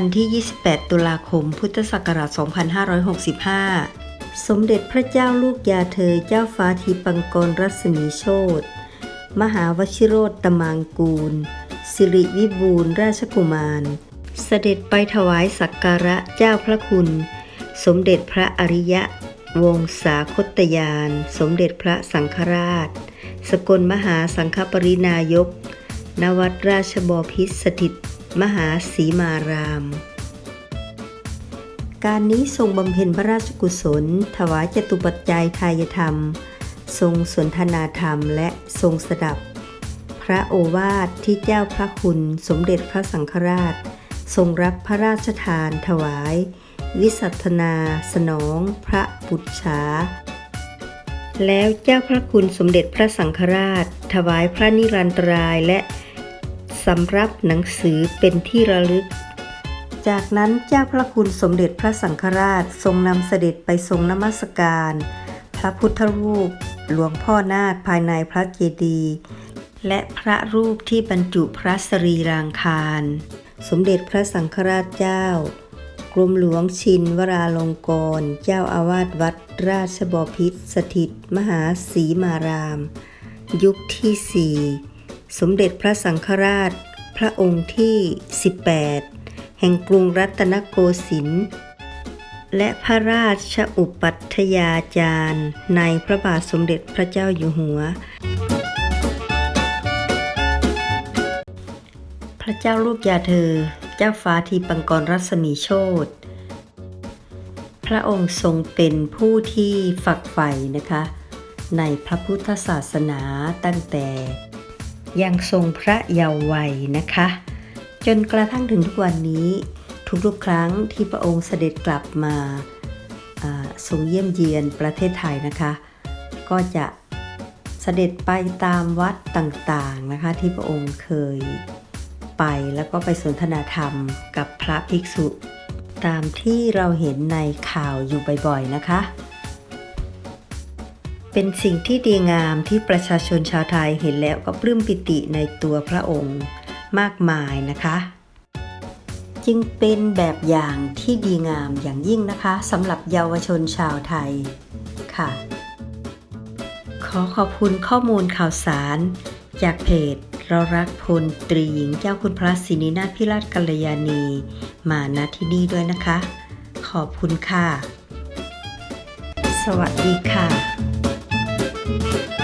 นทร์ที่ 28 ตุลาคม พุทธศักราช 2565 สมเด็จพระเจ้าลูกยาเธอเจ้าฟ้าทีปังกรรัศมีโชตมหาวชิโรตตมางกูล สิริวิบูลราชกุมาร เสด็จไปถวายสักการะเจ้าพระคุณ สมเด็จพระอริยะ วงศาคตยาน สมเด็จพระสังฆราช สกลมหาสังฆปรินายกณวัดราชบพิตรสถิต มหาสีมาราม การนี้ทรงบำเพ็ญพระราชกุศล ถวายจตุปัจจัยทายธรรม ทรงสนทนาธรรมและทรงสดับ พระโอวาทที่เจ้าพระคุณสมเด็จพระสังฆราช ทรงรับพระราชทานถวาย วิสัทนา สนอง พระปุจฉาแล้วเจ้าพระคุณสมเด็จพระสังฆราช ถวายพระนิรันตรายและ สำรับหนังสือเป็นที่ระลึก จากนั้นเจ้าพระคุณสมเด็จพระสังฆราชทรงนำเสด็จไปทรงนมัสการ พระพุทธรูป หลวงพ่อนาคภายในพระเจดีย์และพระรูปที่บรรจุพระสรีรางคาร สมเด็จพระสังฆราชเจ้ากรมหลวงชินวราลงกรณ์เจ้าอาวาสวัดราชบพิตรสถิต มหาสีมาราม ยุคที่สี่ สมเด็จพระสังฆราช พระองค์ที่ 18 แห่งกรุงรัตนโกสินทร์และพระราชอุปัฏยาจารย์ในพระบาทสมเด็จพระเจ้าอยู่หัว พระเจ้าลูกยาเธอ เจ้าฟ้าทีปังกรรัศมีโชตพระองค์ทรงเป็นผู้ที่ฝักใฝ่นะคะ ในพระพุทธศาสนาตั้งแต่ ยังทรงพระเยาว์วัยนะคะ จนกระทั่งถึงทุกวันนี้ ทุกๆครั้งที่พระองค์เสด็จกลับมาอ่าทรงเยี่ยมเยียนประเทศไทยนะคะ ก็จะเสด็จไปตามวัดต่างๆนะคะ ที่พระองค์เคยไปแล้วก็ไปสนทนาธรรมกับพระภิกษุ ตามที่เราเห็นในข่าวอยู่บ่อยๆนะคะ เป็นสิ่งที่ดีงามที่ประชาชนชาวไทยเห็นแล้วก็ปลื้มปิติในตัวพระองค์มากมายนะคะ จึงเป็นแบบอย่างที่ดีงามอย่างยิ่งนะคะสำหรับเยาวชนชาวไทยค่ะ ขอขอบคุณข้อมูลข่าวสาร จากเพจเรารักพลตรีหญิงเจ้าคุณพระศินีนาถพิราชกัลยาณี มาณที่นี่ด้วยนะคะ ขอบคุณค่ะ สวัสดีค่ะ thank you